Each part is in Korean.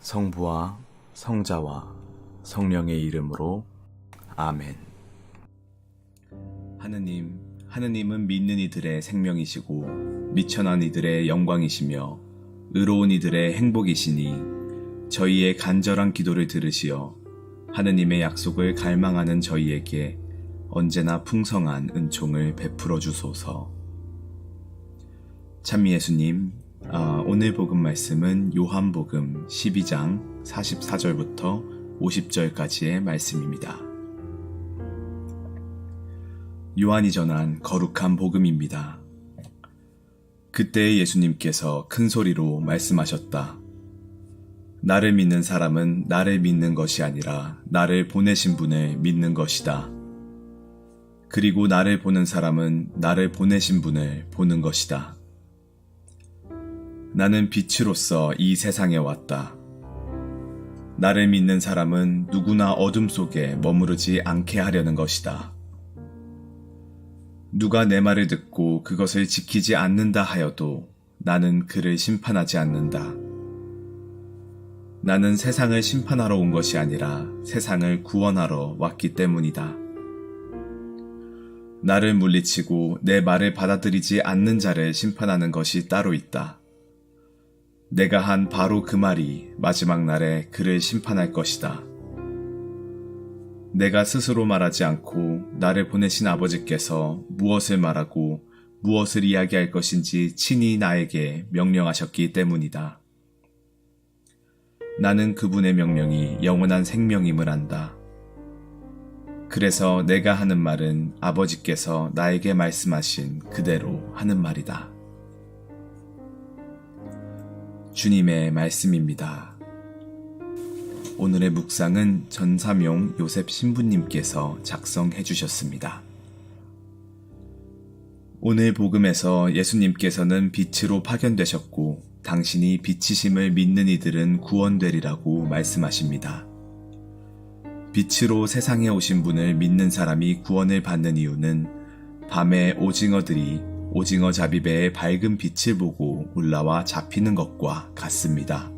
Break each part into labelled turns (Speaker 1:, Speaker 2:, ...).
Speaker 1: 성부와 성자와 성령의 이름으로 아멘. 하느님, 하느님은 믿는 이들의 생명이시고 미천한 이들의 영광이시며 의로운 이들의 행복이시니 저희의 간절한 기도를 들으시어 하느님의 약속을 갈망하는 저희에게 언제나 풍성한 은총을 베풀어 주소서. 참 예수님, 아, 오늘 복음 말씀은 요한복음 12장 44절부터 50절까지의 말씀입니다. 요한이 전한 거룩한 복음입니다. 그때 예수님께서 큰 소리로 말씀하셨다. 나를 믿는 사람은 나를 믿는 것이 아니라 나를 보내신 분을 믿는 것이다. 그리고 나를 보는 사람은 나를 보내신 분을 보는 것이다. 나는 빛으로서 이 세상에 왔다. 나를 믿는 사람은 누구나 어둠 속에 머무르지 않게 하려는 것이다. 누가 내 말을 듣고 그것을 지키지 않는다 하여도 나는 그를 심판하지 않는다. 나는 세상을 심판하러 온 것이 아니라 세상을 구원하러 왔기 때문이다. 나를 물리치고 내 말을 받아들이지 않는 자를 심판하는 것이 따로 있다. 내가 한 바로 그 말이 마지막 날에 그를 심판할 것이다. 내가 스스로 말하지 않고 나를 보내신 아버지께서 무엇을 말하고 무엇을 이야기할 것인지 친히 나에게 명령하셨기 때문이다. 나는 그분의 명령이 영원한 생명임을 안다. 그래서 내가 하는 말은 아버지께서 나에게 말씀하신 그대로 하는 말이다. 주님의 말씀입니다. 오늘의 묵상은 전사명 요셉 신부님께서 작성해 주셨습니다. 오늘 복음에서 예수님께서는 빛으로 파견되셨고 당신이 빛이심을 믿는 이들은 구원되리라고 말씀하십니다. 빛으로 세상에 오신 분을 믿는 사람이 구원을 받는 이유는 밤에 오징어들이 오징어 잡이배의 밝은 빛을 보고 올라와 잡히는 것과 같습니다.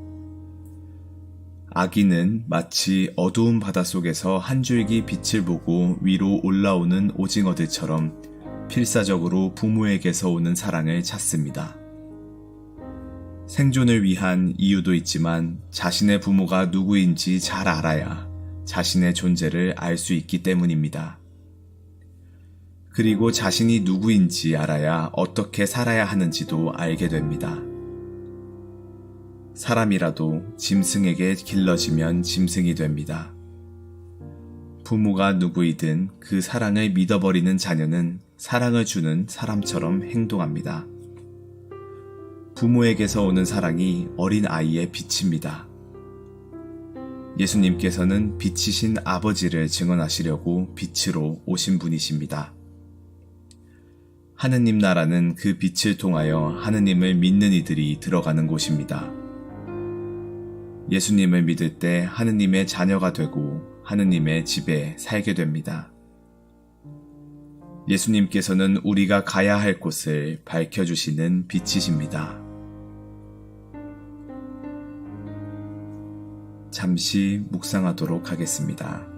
Speaker 1: 아기는 마치 어두운 바닷속에서 한 줄기 빛을 보고 위로 올라오는 오징어들처럼 필사적으로 부모에게서 오는 사랑을 찾습니다. 생존을 위한 이유도 있지만 자신의 부모가 누구인지 잘 알아야 자신의 존재를 알 수 있기 때문입니다. 그리고 자신이 누구인지 알아야 어떻게 살아야 하는지도 알게 됩니다. 사람이라도 짐승에게 길러지면 짐승이 됩니다. 부모가 누구이든 그 사랑을 믿어버리는 자녀는 사랑을 주는 사람처럼 행동합니다. 부모에게서 오는 사랑이 어린 아이의 빛입니다. 예수님께서는 빛이신 아버지를 증언하시려고 빛으로 오신 분이십니다. 하느님 나라는 그 빛을 통하여 하느님을 믿는 이들이 들어가는 곳입니다. 예수님을 믿을 때 하느님의 자녀가 되고 하느님의 집에 살게 됩니다. 예수님께서는 우리가 가야 할 곳을 밝혀주시는 빛이십니다. 잠시 묵상하도록 하겠습니다.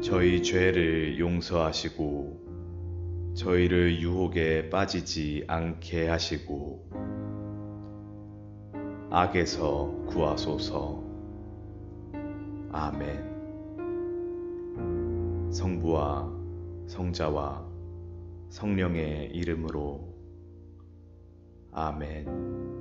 Speaker 1: 저희 죄를 용서하시고, 저희를 유혹에 빠지지 않게 하시고, 악에서 구하소서. 아멘. 성부와 성자와 성령의 이름으로 아멘.